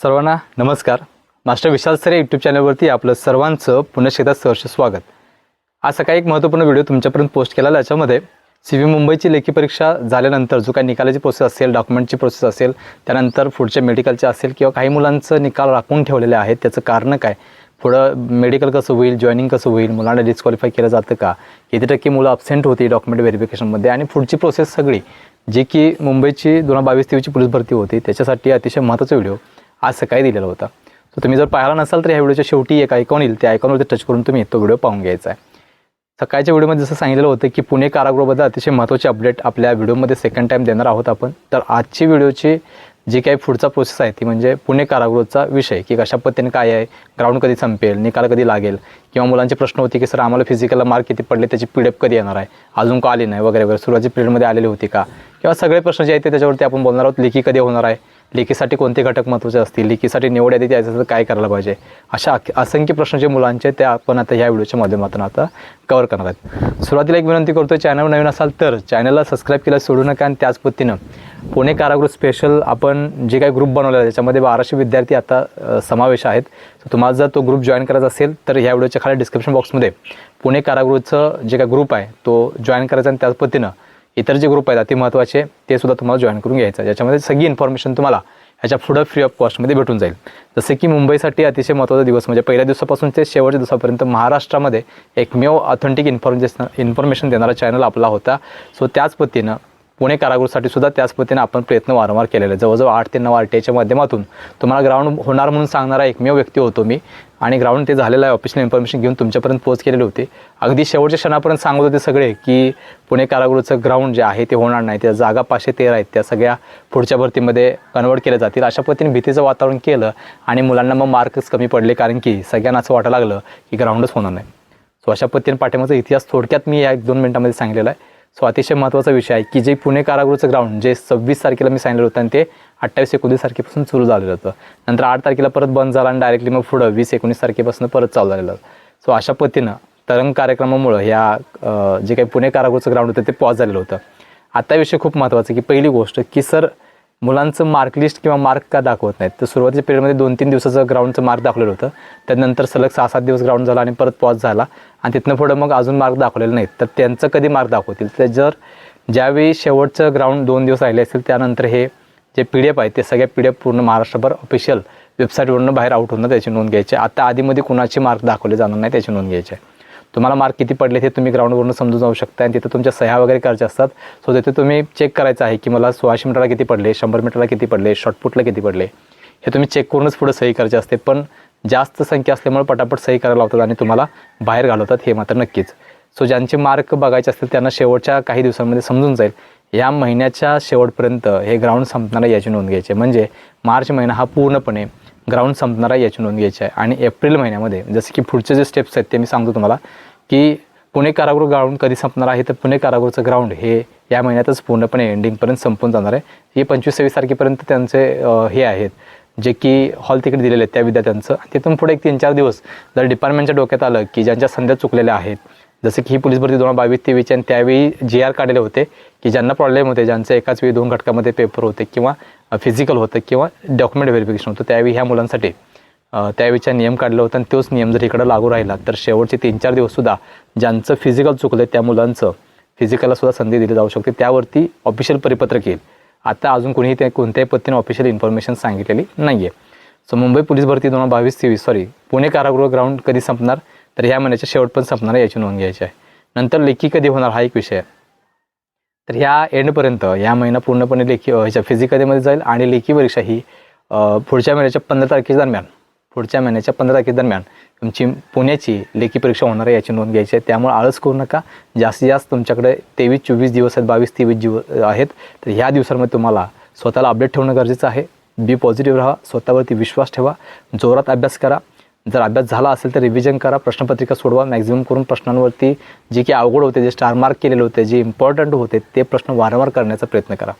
सर्वांना नमस्कार. मास्टर विशाल sir YouTube चॅनलवरती आपलं सर्वांचं पुन्हा एकदा सहर्ष स्वागत. आज सकाळी एक महत्त्वपूर्ण व्हिडिओ तुमच्यापर्यंत पोस्ट केला याच्यामध्ये सी व्ही मुंबईची लेखी परीक्षा झाल्यानंतर जो काही निकालाची प्रोसेस असेल डॉक्युमेंटची प्रोसेस असेल त्यानंतर पुढच्या मेडिकलचे असेल किंवा काही मुलांचं निकाल राखून ठेवलेले आहेत त्याचं कारण काय? पुढं मेडिकल कसं होईल जॉईनिंग कसं होईल मुलांना डिस्क्वालिफाय केलं जातं का? किती टक्के मुलं अब्सेंट होती डॉक्युमेंट व्हेरिफिकेशनमध्ये आणि पुढची प्रोसेस सगळी जी की मुंबईची दोन हजार बावीस तेवीसची पोलीस भरती होती त्याच्यासाठी अतिशय महत्त्वाचा व्हिडिओ आज सकाळी दिलेला होता. तर तुम्ही जर पाहिला नसाल तर ह्या व्हिडिओच्या शेवटी एक आयकॉन येईल. त्या आयकॉनवरती टच करून तुम्ही तो व्हिडिओ पाहून घ्यायचा आहे. सकाळच्या व्हिडिओमध्ये जसं सांगितलेलं होतं की पुणे कारागृहाबद्दल अतिशय महत्त्वाचे अपडेट आपल्या व्हिडिओमध्ये सेकंड टाईम देणार आहोत आपण. तर आजची व्हिडिओची जी काही पुढचा प्रोसेस आहे ती म्हणजे पुणे कारागृहाचा विषय की कशा पद्धतीने काय आहे ग्राउंड कधी संपेल निकाल कधी लागेल किंवा मुलांचे प्रश्न होते की सर आम्हाला फिजिकलला मार्क किती पडले त्याची पी कधी येणार आहे? अजून का आली नाही वगैरे वगैरे. सुरुवातीच्या पिरियडमध्ये आलेली होती का? किंवा सगळे प्रश्न जे आहेत ते त्याच्यावरती आपण बोलणार आहोत लेखी कधी होणार आहे? लेखीसाठी कोणते घटक महत्त्वाचे असतील? लेखीसाठी निवड यादी द्यायचं तर काय करायला पाहिजे? अशा असंख्य प्रश्न जे मुलांचे त्या ते आपण आता ह्या व्हिडिओच्या माध्यमातून आता कवर करणार आहेत. सुरुवातीला एक विनंती करतो चॅनल नवीन असाल तर चॅनलला सबस्क्राईब केलं सोडू नका आणि त्याच पद्धतीनं पुणे कारागृह स्पेशल आपण जे काही ग्रुप बनवलेला आहे त्याच्यामध्ये बाराशे विद्यार्थी आता समावेश आहेत. तर तुम्हाला जर तो ग्रुप जॉईन करायचा असेल तर ह्या व्हिडिओच्या खाली डिस्क्रिप्शन बॉक्समध्ये पुणे कारागृहचं जे काही ग्रुप आहे तो जॉईन करायचा आणि त्याच पद्धतीनं इतर जे ग्रुप आहेत अति महत्त्वाचे ते सुद्धा तुम्हाला जॉईन करून घ्यायचं आहे. ज्याच्यामध्ये सगळी इन्फॉर्मेशन तुम्हाला ह्याच्या पुढं फ्री ऑफ कॉस्टमध्ये भेटून जाईल. जसे की मुंबईसाठी अतिशय महत्त्वाचा दिवस म्हणजे पहिल्या दिवसापासून ते शेवटच्या दिवसापर्यंत महाराष्ट्रामध्ये एकमेव ऑथेंटिक इन्फॉर्मेशन इन्फॉर्मेशन देणारा चॅनल आपला होता. सो त्याच पद्धतीनं पुणे कारागृहासाठी सुद्धा त्याच पद्धतीने आपण प्रयत्न वारंवार केलेले जवळजवळ आठ ते नऊ आर टी आयच्या माध्यमातून तुम्हाला ग्राउंड होणार म्हणून सांगणारा एकमेव व्यक्ती होतो मी. आणि ग्राउंड ते झालेलं आहे ऑफिशियल इन्फॉर्मेशन घेऊन तुमच्यापर्यंत पोच केलेली होती. अगदी शेवटच्या क्षणापर्यंत सांगत होते सगळे की पुणे कारागृहाचं ग्राउंड जे आहे ते होणार नाही. त्या जागा पाचशे तेरा आहेत. त्या सगळ्या पुढच्या भरतीमध्ये कन्वर्ट केल्या जातील. अशा पद्धतीने भीतीचं वातावरण केलं आणि मुलांना मग मार्क्स कमी पडले कारण की सगळ्यांना असं वाटायला लागलं की ग्राउंडच होणार नाही. सो अशा पद्धतीने पाठिंबाचा इतिहास थोडक्यात मी या एक दोन मिनिटामध्ये सांगितलेला आहे. सो अतिशय महत्त्वाचा विषय आहे की जे पुणे कारागृहाचं ग्राउंड जे सव्वीस तारखेला मी सांगितलं होतं आणि ते अठ्ठावीस एकोणीस तारखेपासून सुरू झालेलं होतं. नंतर आठ तारखेला परत बंद झाला आणि डायरेक्टली मग पुढं वीस एकोणीस तारखेपासून परत चालू झालेलं. सो अशा पद्धतीनं तरंग कार्यक्रमामुळं ह्या जे काही पुणे कारागृहाचं ग्राउंड होतं ते पॉज झालेलं होतं. आता विषय खूप महत्त्वाचा की पहिली गोष्ट की सर मुलांचं मार्क लिस्ट किंवा मार्क का दाखवत नाहीत. तर सुरुवातीच्या पिरियडमध्ये दोन तीन दिवसाचं ग्राउंडचं मार्क दाखवलेलं होतं. त्यानंतर सलग सहा सात दिवस ग्राउंड झाला आणि परत पॉज झाला. आणि तिथनं पुढं मग अजून मार्क दाखवलेले नाहीत. तर त्यांचं कधी मार्क दाखवतील? तर जर ज्यावेळी शेवटचं ग्राउंड दोन दिवस राहिले असेल त्यानंतर हे जे पी डी एफ आहे ते सगळ्या पी डी एफ पूर्ण महाराष्ट्रभर ऑफिशियल वेबसाईटवरून बाहेर आउट होणं त्याची नोंद घ्यायची आता आधीमध्ये कुणाचे मार्क दाखवले जाणार नाही त्याची नोंद घ्यायची आहे. तुम्हाला मार्क किती पडले ते तुम्ही ग्राउंडवरून समजून जाऊ शकता आणि तिथं तुमच्या सह्या वगैरे करायच्या असतात. सो तिथे तुम्ही चेक करायचं आहे की मला सोळाशे मीटरला किती पडले शंभर मीटरला किती पडले शॉर्टपुटला किती पडले हे तुम्ही चेक करूनच पुढे सही करायचे असते. पण जास्त संख्या असल्यामुळे पटापट सही करायला लावतात आणि तुम्हाला बाहेर घालवतात हे मात्र नक्कीच. सो ज्यांचे मार्क बघायचे असतील त्यांना शेवटच्या काही दिवसांमध्ये समजून जाईल. या महिन्याच्या शेवटपर्यंत हे ग्राउंड संपणार याची नोंद घ्यायची म्हणजे मार्च महिना हा पूर्णपणे ग्राउंड संपणार आहे याची नोंद घ्यायची आहे. आणि एप्रिल महिन्यामध्ये जसे की पुढचे जे स्टेप्स आहेत ते मी सांगतो तुम्हाला की पुणे कारागृह ग्राउंड कधी संपणार आहे तर पुणे कारागृहचं ग्राउंड हे या महिन्यातच पूर्णपणे एंडिंगपर्यंत संपून जाणार आहे. हे पंचवीस सव्वीस तारखेपर्यंत त्यांचे हे आहेत जे की हॉल तिकीट दिलेले आहेत त्या विद्यार्थ्यांचं. तिथून पुढे एक तीन चार दिवस जर डिपार्टमेंटच्या डोक्यात आलं की ज्यांच्या संध्या चुकलेल्या आहेत जसं की ही पोलीस भरती दोन हजार बावीस तेवीसची आणि त्यावेळी जे आर काढलेले होते की ज्यांना प्रॉब्लेम होते ज्यांचं एकाच वेळी दोन घटकामध्ये पेपर होते किंवा फिजिकल होतं किंवा डॉक्युमेंट व्हेरिफिकेशन होतं त्यावेळी ह्या मुलांसाठी त्यावेळीचा नियम काढला होता आणि तोच नियम जर इकडं लागू राहिला तर शेवटचे तीन चार दिवससुद्धा ज्यांचं फिजिकल चुकलं त्या मुलांचं फिजिकलला सुद्धा संधी दिली जाऊ शकते. त्यावरती ऑफिशियल परिपत्रक येईल. आता अजून कोणीही ते कोणत्याही पद्धतीने ऑफिशियल इन्फॉर्मेशन सांगितलेली नाही आहे सो मुंबई पोलीस भरती दोन हजार बावीस तेवीस सॉरी पुणे कारागृह ग्राउंड कधी संपणार? तर ह्या महिन्याच्या शेवट पण संपणार याची नोंद घ्यायची आहे. नंतर लेखी कधी होणार हा एक विषय आहे. तर ह्या एंडपर्यंत या महिना पूर्णपणे लेखी ह्याच्या फिजिकलीमध्ये जाईल आणि लेखी परीक्षा ही पुढच्या महिन्याच्या पंधरा तारखेच्या दरम्यान पुढच्या महिन्याच्या पंधरा तारखेदरम्यान तुमची पुण्याची लेखी परीक्षा होणार आहे याची नोंद घ्यायची आहे. त्यामुळे आळस करू नका. जास्तीत जास्त तुमच्याकडे तेवीस चोवीस दिवस आहेत बावीस तेवीस दिवस आहेत. तर ह्या दिवसांमध्ये तुम्हाला स्वतःला अपडेट ठेवणं गरजेचं आहे. बी पॉझिटिव्ह राहा स्वतःवरती विश्वास ठेवा. जोरात अभ्यास करा. जर अभ्यास झाला असेल तर रिव्हिजन करा प्रश्नपत्रिका सोडवा मॅक्झिमम करून प्रश्नांवरती जे की अवघड होते जे स्टार मार्क केलेले होते जे इम्पॉर्टंट होते ते प्रश्न वारंवार करण्याचा प्रयत्न करा.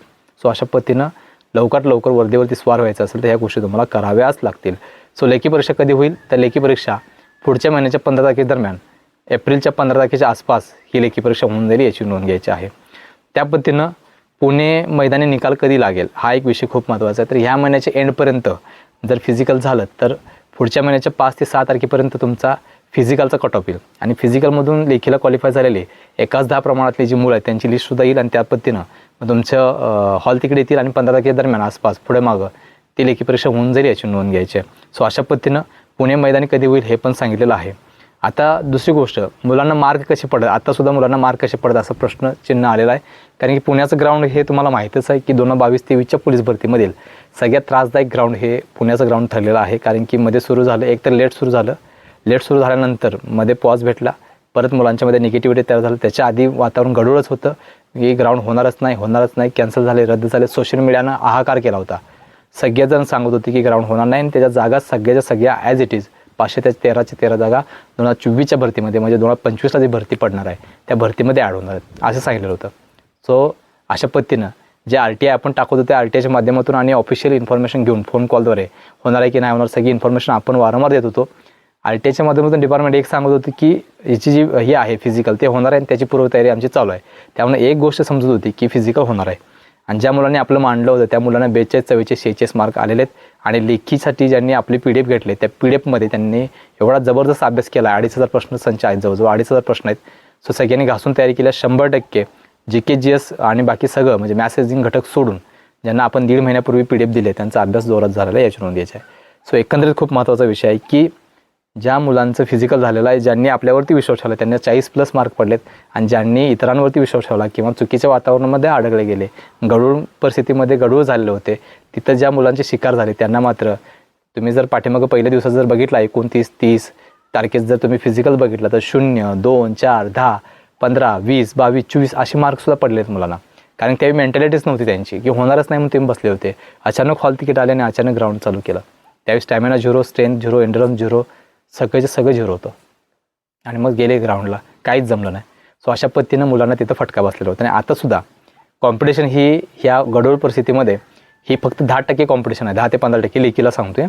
सो अशा पद्धतीनं लवकरात लवकर वर्धेवरती स्वार व्हायचं असेल तर ह्या गोष्टी तुम्हाला कराव्याच लागतील. सो लेखी परीक्षा कधी होईल? तर लेखी परीक्षा पुढच्या महिन्याच्या पंधरा तारखेदरम्यान एप्रिलच्या पंधरा तारखेच्या आसपास ही लेखी परीक्षा होऊन जाईल याची नोंद घ्यायची आहे. त्या पद्धतीनं पुणे मैदानी निकाल कधी लागेल? हा एक विषय खूप महत्त्वाचा आहे. तर ह्या महिन्याच्या एंडपर्यंत जर फिजिकल झालं तर पुढच्या महिन्याच्या पाच ते सहा तारखेपर्यंत तुमचा फिजिकलचा कट ऑफ येईल. आणि फिजिकलमधून लेखीला क्वालिफाय झालेले एकाच दहा प्रमाणातली जी मुलं आहेत त्यांची लिस्टसुद्धा येईल आणि त्या पद्धतीनं मग तुमचं हॉल तिकडे येतील आणि पंधरा तारखे दरम्यान आसपास पुढे मागं ती लेखी परीक्षा होऊन जाईल याची नोंद घ्यायची आहे. सो अशा पद्धतीनं पुणे मैदानी कधी होईल हे पण सांगितलेलं आहे. आता दुसरी गोष्ट मुलांना मार्क कसे पडतात? आतासुद्धा मुलांना मार्क कसे पडतात असं प्रश्न चिन्ह आलेला आहे. कारण की पुण्याचं ग्राउंड हे तुम्हाला माहीतच आहे की दोन हजार बावीस तेवीसच्या पोलीस भरतीमधील सगळ्यात त्रासदायक ग्राउंड हे पुण्याचं ग्राउंड ठरलेलं आहे. कारण की मध्ये सुरू झालं एक तर लेट सुरू झालं. लेट सुरू झाल्यानंतरमध्ये पॉज भेटला. परत मुलांच्यामध्ये निगेटिव्हिटी तयार झालं. त्याच्या आधी वातावरण गडूळच होतं. की ग्राउंड होणारच नाही होणारच नाही. कॅन्सल झाले रद्द झाले. सोशल मीडियानं हाहाकार केला होता. सगळेजण सांगत होते की ग्राउंड होणार नाही आणि त्याच्या जागा सगळ्याच्या सगळ्या ॲज इट इज पाचशे त्या तेराच्या तेरा जागा दोन हजार चोवीसच्या भरतीमध्ये म्हणजे दोन हजार पंचवीसला जी भरती पडणार आहे त्या भरतीमध्ये ॲड होणार आहेत असं सांगितलेलं होतं. सो अशा पद्धतीनं जे आर टी आय आपण टाकत होते आर टी आयच्या माध्यमातून आणि ऑफिशियल इन्फॉर्मेशन घेऊन फोन कॉलद्वारे होणार आहे की नाही होणार सगळी इन्फॉर्मेशन आपण वारंवार देत होतो. आर टी आयच्या माध्यमातून डिपार्टमेंट एक सांगत होती की याची जी हे आहे फिजिकल ते होणार आहे आणि त्याची पूर्वतयारी आमची चालू आहे. त्यामुळे एक गोष्ट समजत होती की फिजिकल होणार आहे. आणि ज्या मुलांनी आपलं मांडलं होतं त्या मुलांना बेचाळीस चव्वेचाळीस शेहेचाळीस मार्क आलेले आहेत. आणि लेखीसाठी ज्यांनी आपली पी डी एफ घेतले त्या पी डी एफमध्ये त्यांनी एवढा जबरदस्त अभ्यास केला. अडीच हजार प्रश्न संच आहेत जवळजवळ अडीच हजार प्रश्न आहेत. सो सगळ्यांनी घासून तयारी केल्या शंभर टक्के जी के जी एस आणि बाकी सगळं म्हणजे मॅसेजिंग घटक सोडून ज्यांना आपण दीड महिन्यापूर्वी पी डी एफ दिले त्यांचा अभ्यास जोरात झालेला याची नोंद घ्यायची आहे. सो एकंदरीत खूप महत्त्वाचा विषय आहे की ज्या मुलांचं फिजिकल झालेलं आहे ज्यांनी आपल्यावरती विश्वास ठेवला त्यांना चाळीस प्लस मार्क पडलेत आणि ज्यांनी इतरांवरती विश्वास ठेवला किंवा चुकीच्या वातावरणामध्ये अडकले गेले गडूळ परिस्थितीमध्ये गडूळ झालेले होते तिथं ज्या मुलांचे शिकार झाले त्यांना मात्र तुम्ही जर पाठीमागं पहिल्या दिवसात जर बघितला एकोणतीस तीस तारखेत जर तुम्ही फिजिकल बघितलं तर शून्य दोन चार दहा पंधरा वीस बावीस चोवीस असे मार्क्ससुद्धा पडले आहेत मुलांना. कारण त्यावेळी मेंटॅलिटीच नव्हती त्यांची की होणारच नाही म्हणून तुम्ही बसले होते. अचानक हॉल तिकीट आले आणि अचानक ग्राउंड चालू केलं. त्यावेळी stamina zero strength zero endurance zero सगळ्याचे सगळं झिरो होतं. आणि मग गेले ग्राउंडला काहीच जमलं नाही. सो अशा पद्धतीनं मुलांना तिथं फटका बसलेला होता. आणि आतासुद्धा कॉम्पिटिशन ही ह्या गडोळ परिस्थितीमध्ये ही फक्त दहा टक्के कॉम्पिटिशन आहे. दहा ते पंधरा टक्के लेखीला आहे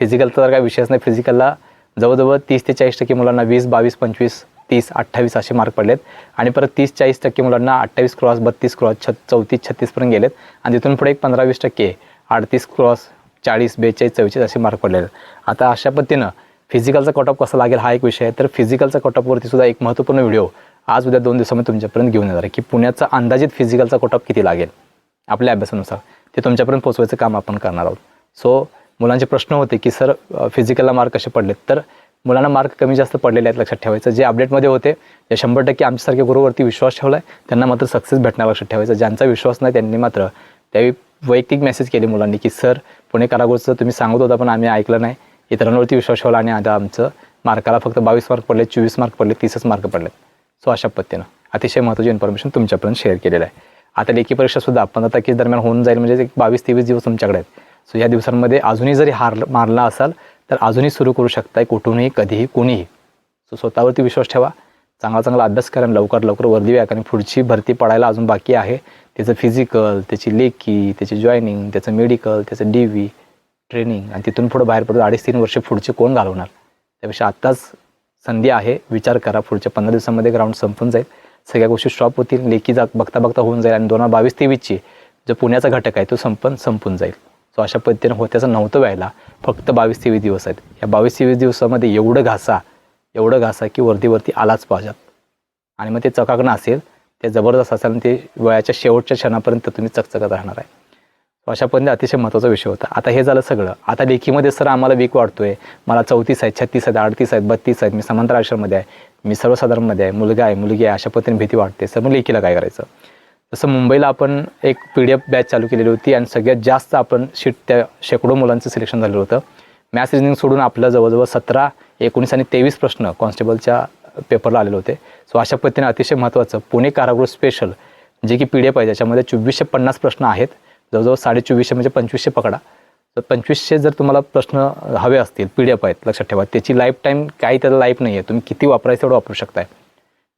फिजिकलचा तर काही विषयच नाही. फिजिकलला जवळजवळ तीस ते चाळीस टक्के मुलांना वीस बावीस पंचवीस तीस अठ्ठावीस असे मार्क पडलेत. आणि परत तीस चाळीस टक्के मुलांना अठ्ठावीस क्रॉस बत्तीस क्रॉस छ चौतीस छत्तीसपर्यंत गेलेत. आणि तिथून पुढे एक पंधरा वीस टक्के अडतीस क्रॉस चाळीस बेचाळीस चव्वेचाळीस असे मार्क पडलेले आहेत. आता अशा पद्धतीनं फिजिकलचा कटअप कसा लागेल हा एक विषय आहे. तर फिजिकलचा कटअपवरती सुद्धा एक महत्त्वपूर्ण व्हिडिओ आज उद्या दोन दिवसामध्ये तुमच्यापर्यंत घेऊन येणार आहे की पुण्याचा अंदाजित फिजिकलचा कटअप किती लागेल? आपल्या अभ्यासानुसार. ते तुमच्यापर्यंत पोचवायचं काम आपण करणार आहोत. सो मुलांचे प्रश्न होते की सर फिजिकलला मार्क कसे पडलेत? तर मुलांना मार्क कमी जास्त पडलेले आहेत लक्षात ठेवायचं. जे अपडेटमध्ये होते जे शंभर टक्के आमच्यासारख्या गुरुवरती विश्वास ठेवला आहे त्यांना मात्र सक्सेस भेटणार लक्षात ठेवायचं. ज्यांचा विश्वास नाही त्यांनी मात्र त्यावेळी वैयक्तिक मेसेज केले मुलांनी की सर पुणे कारागृहचं तुम्ही सांगत होता पण आम्ही ऐकलं नाही. इतरांवरती विश्वास ठेवला आणि आता आमचं मार्काला फक्त बावीस मार्क पडले चोवीस मार्क पडले तीसच मार्क पडले सो अशा पद्धतीनं अतिशय महत्त्वाची इन्फॉर्मेशन तुमच्यापर्यंत शेअर केलेलं आहे. आता लेखी परीक्षासुद्धा पंधरा तारखेच दरम्यान होऊन जाईल म्हणजे एक बावीस तेवीस दिवस तुमच्याकडे आहेत. सो या दिवसांमध्ये अजूनही जरी हार मारला असाल तर अजूनही सुरू करू शकताय कुठूनही कधीही कोणीही. सो स्वतःवरती विश्वास ठेवा. चांगला चांगला अभ्यास करा लवकर लवकर वर्दी व्या कारण पुढची भरती पडायला अजून बाकी आहे. त्याचं फिजिकल त्याची लेखी त्याची जॉईनिंग त्याचं मेडिकल त्याचं डी व्ही ट्रेनिंग आणि तिथून पुढं बाहेर पडतो अडीच तीन वर्ष पुढचे कोण घालवणार? त्यापेक्षा आत्ताच संधी आहे. विचार करा. पुढच्या पंधरा दिवसामध्ये ग्राउंड संपून जाईल. सगळ्या गोष्टी स्टॉप होतील. लेखी जा बघता बघता होऊन जाईल. आणि दोन हजार बावीस तेवीसची जो पुण्याचा घटक आहे तो संपन संपून जाईल. सो अशा पद्धतीनं होत्याचं नव्हतं व्हायला. फक्त बावीस तेवीस दिवस आहेत. या बावीस तेवीस दिवसामध्ये एवढं घासा एवढं घासा की वरतीवरती आलाच पाहिजेत. आणि मग ते चकाकणं असेल ते जबरदस्त असेल आणि ते वयाच्या शेवटच्या क्षणापर्यंत तुम्ही चकचकत राहणार आहे. अशा पद्धतीने अतिशय महत्त्वाचा विषय होता. आता हे झालं सगळं. आता लेखीमध्ये सर आम्हाला वीक वाढतोय मला चौतीस आहेत छत्तीस आहेत अडतीस आहेत बत्तीस आहेत. मी समांतर आश्रममध्ये आहे. मी सर्वसाधारणमध्ये आहे. मुलगा आहे मुलगी आहे. अशा पद्धतीने भीती वाटते. सर मग लेखीला काय करायचं? जसं मुंबईला आपण एक पी डी एफ बॅच चालू केलेली होती आणि सगळ्यात जास्त आपण शीट त्या शेकडो मुलांचं सिलेक्शन झालेलं होतं. मॅथ्स रिजनिंग सोडून आपलं जवळजवळ सतरा एकोणीस आणि तेवीस प्रश्न कॉन्स्टेबलच्या पेपरला आलेले होते. सो अशा पद्धतीने अतिशय महत्त्वाचं पुणे कारागृह स्पेशल जे की पी डी एफ आहे त्याच्यामध्ये चोवीसशे पन्नास प्रश्न आहेत. जवळजवळ साडे चोवीसशे म्हणजे पंचवीसशे पकडा. तर पंचवीसशे जर तुम्हाला प्रश्न हवे असतील पी डी एफ आहेत लक्षात ठेवा. त्याची लाईफ टाईम काही त्याला लाईफ नाही आहे तुम्ही किती वापरायचं तेवढं वापरू शकताय.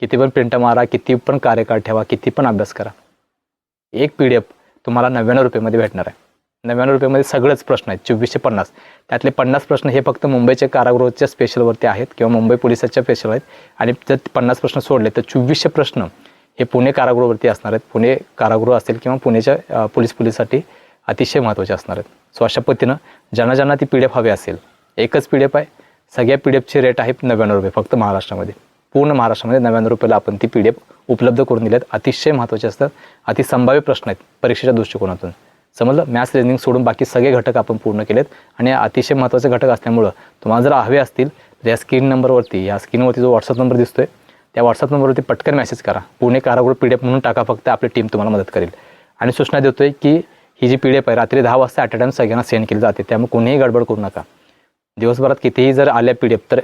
किती पण प्रिंट मारा किती पण कार्यकाळ ठेवा किती पण अभ्यास करा. एक पी डी एफ तुम्हाला नव्याण्णव रुपयेमध्ये भेटणार आहे. नव्याण्णव रुपयेमध्ये सगळेच प्रश्न आहेत. चोवीसशे पन्नास. त्यातले पन्नास प्रश्न हे फक्त मुंबईच्या कारागृहाच्या स्पेशलवरती आहेत किंवा मुंबई पोलिसाच्या स्पेशल आहेत. आणि जर पन्नास प्रश्न सोडले तर चोवीसशे प्रश्न हे पुणे कारागृहावरती असणार आहेत. पुणे कारागृह असेल किंवा पुण्याच्या पोलीस पोलीससाठी अतिशय महत्त्वाचे असणार आहेत. सो अशा पद्धतीनं ज्यांना ज्यांना ती पी डी एफ हवी असेल एकच पी डी एफ आहे. सगळ्या पी डी एफचे रेट आहे नव्याण्णव रुपये फक्त महाराष्ट्रामध्ये. पूर्ण महाराष्ट्रामध्ये नव्याण्णव रुपयाला आपण ती पी डी एफ उपलब्ध करून दिल्यात. अतिशय महत्त्वाचे असतात. अति संभाव्य प्रश्न आहेत परीक्षेच्या दृष्टिकोनातून. समजलं? मॅथ्स रिजनिंग सोडून बाकी सगळे घटक आपण पूर्ण केलेत आणि अतिशय महत्त्वाचे घटक असल्यामुळं तुम्हाला जर हवे असतील तर या स्क्रीन नंबरवरती या स्क्रीनवरती जो व्हॉट्सअप नंबर दिसतोय त्या व्हॉट्सअप नंबरवरती पटकन मेसेज करा. पुणे कारागृह पी डी एफ म्हणून टाका फक्त आपली टीम तुम्हाला मदत करेल. आणि सूचना देतोय की ही जी पी डी एफ आहे रात्री दहा वाजता ॲट अ टाईम सगळ्यांना सेंड केली जाते. त्यामुळे कोणीही गडबड करू नका. दिवसभरात कितीही जर आल्या पी डी एफ तर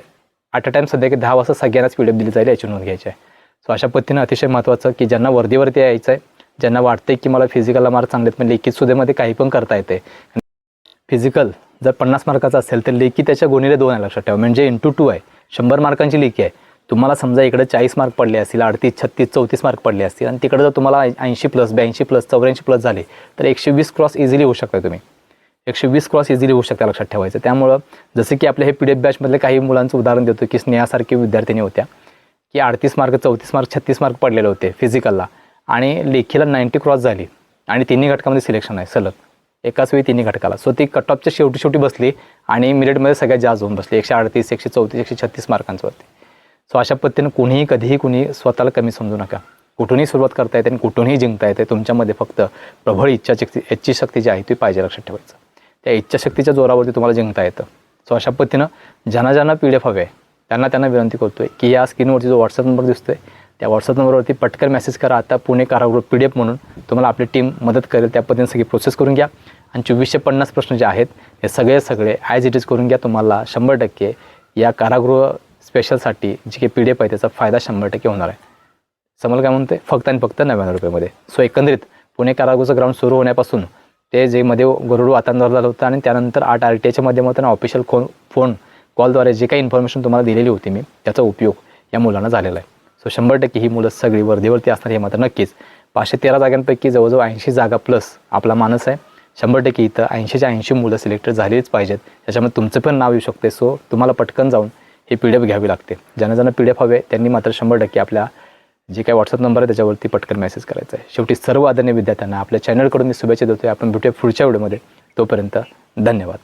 ॲट अ टाईम सध्या की दहा वाजता सगळ्यांनाच पी डी एफ दिली जाईल याची नोंद घ्यायची आहे. सो अशा पद्धतीनं अतिशय महत्त्वाचं की ज्यांना वर्दीवरती यायचं आहे ज्यांना वाटतंय की मला फिजिकलला मार्क चांगले आहेत पण लेखी सुद्धामध्ये काही पण करता येते. फिजिकल जर पन्नास मार्काचा असेल तर लेखी त्याच्या गुणिले दोन आहे लक्षात ठेवा. म्हणजे इंटू टू आहे. शंभर मार्कांची लेखी आहे. तुम्हाला समजा इकडे चाळीस मार्क पडले असतील अडतीस छत्तीस चौतीस मार्क पडले असतील आणि तिकडे जर तुम्हाला ऐंशी प्लस ब्याऐंशी प्लस चौऱ्याऐंशी प्लस झाले तर एकशे वीस क्रॉस इझिली होऊ शकता तुम्ही. एकशे वीस क्रॉस इझिली होऊ शकता लक्षात ठेवायचं. त्यामुळं जसं की आपल्या हे पी डी एफ बॅचमधले काही मुलांचं उदाहरण देतो की स्नेहासारखी विद्यार्थिनी होत्या की अडतीस मार्क चौतीस मार्क छत्तीस मार्क पडलेले होते फिजिकलला आणि लेखीला नाईन्टी क्रॉस झाली आणि तिन्ही घटकामध्ये सिलेक्शन आहे सलग. एकाच वेळी तिन्ही घटकाला. सो ती कट ऑफच्या शेवटी शेवटी बसली आणि मिरिटमध्ये सगळ्यात जास्त होऊन बसली. एकशे अडतीस एकशे चौतीस एकशे छत्तीस मार्कांवरती सो अशा पद्धतीनं कुणीही कधीही कुणी स्वतःला कमी समजू नका. कुठूनही सुरुवात करता येते आणि कुठूनही जिंकता येते तुमच्यामध्ये फक्त प्रबळ इच्छाशक्ती इच्छाशक्ती जी आहे ती पाहिजे लक्षात ठेवायचं. त्या इच्छाशक्तीच्या जोरावरती तुम्हाला जिंकता येतं. सो अशा पद्धतीनं ज्यांना ज्यांना पी डी एफ हवे आहे त्यांना त्यांना विनंती करतो आहे की या स्क्रीनवरती जो व्हॉट्सअप नंबर दिसतोय त्या व्हॉट्सअप नंबरवरती पटकन मेसेज करा. आता पुणे कारागृह पी डी एफ म्हणून तुम्हाला आपली टीम मदत करेल. त्या पद्धतीने सगळी प्रोसेस करून घ्या. आणि चोवीसशे पन्नास प्रश्न जे आहेत हे सगळे सगळे ॲज इट इज करून घ्या. तुम्हाला शंभर टक्के या कारागृह स्पेशलसाठी जी काही पी डी एफ आहे त्याचा फायदा शंभर टक्के होणार आहे. समोर काय म्हणते फक्त आणि फक्त नव्याण्णव रुपयामध्ये. सो एकंदरीत पुणे कारागोचं ग्राउंड सुरू होण्यापासून ते जे मध्ये गरुड वातावरण झालं होतं आणि त्यानंतर आठ आर टी आयच्या माध्यमातून ऑफिशियल फोन फोन कॉलद्वारे जे काही इन्फॉर्मेशन तुम्हाला दिलेली होती मी त्याचा उपयोग या मुलांना झालेला आहे. सो शंभर टक्के ही मुलं सगळी वर्दीवरती असणार हे मात्र नक्कीच. पाचशे तेरा जागांपैकी जवळजवळ ऐंशी जागा प्लस आपला मानस आहे. शंभर टक्के इथं ऐंशीच्या ऐंशी मुलं सिलेक्टेड झालीच पाहिजेत. त्याच्यामुळे तुमचं पण नाव येऊ शकते सो तुम्हाला पटकन जाऊन हे पी डी एफ घ्यावी लागते. ज्यांना ज्यांना पी डी एफ हवे त्यांनी मात्र शंभर टक्के आपल्या जे काही व्हॉट्सअप नंबर आहे त्याच्यावरती पटकन मेसेज करायचा आहे. शेवटी सर्व आदरणीय विद्यार्थ्यांना आपल्या चॅनलकडून मी शुभेच्छा आहे आपण भेटूया पुढच्या व्हिडिओमध्ये तोपर्यंत धन्यवाद.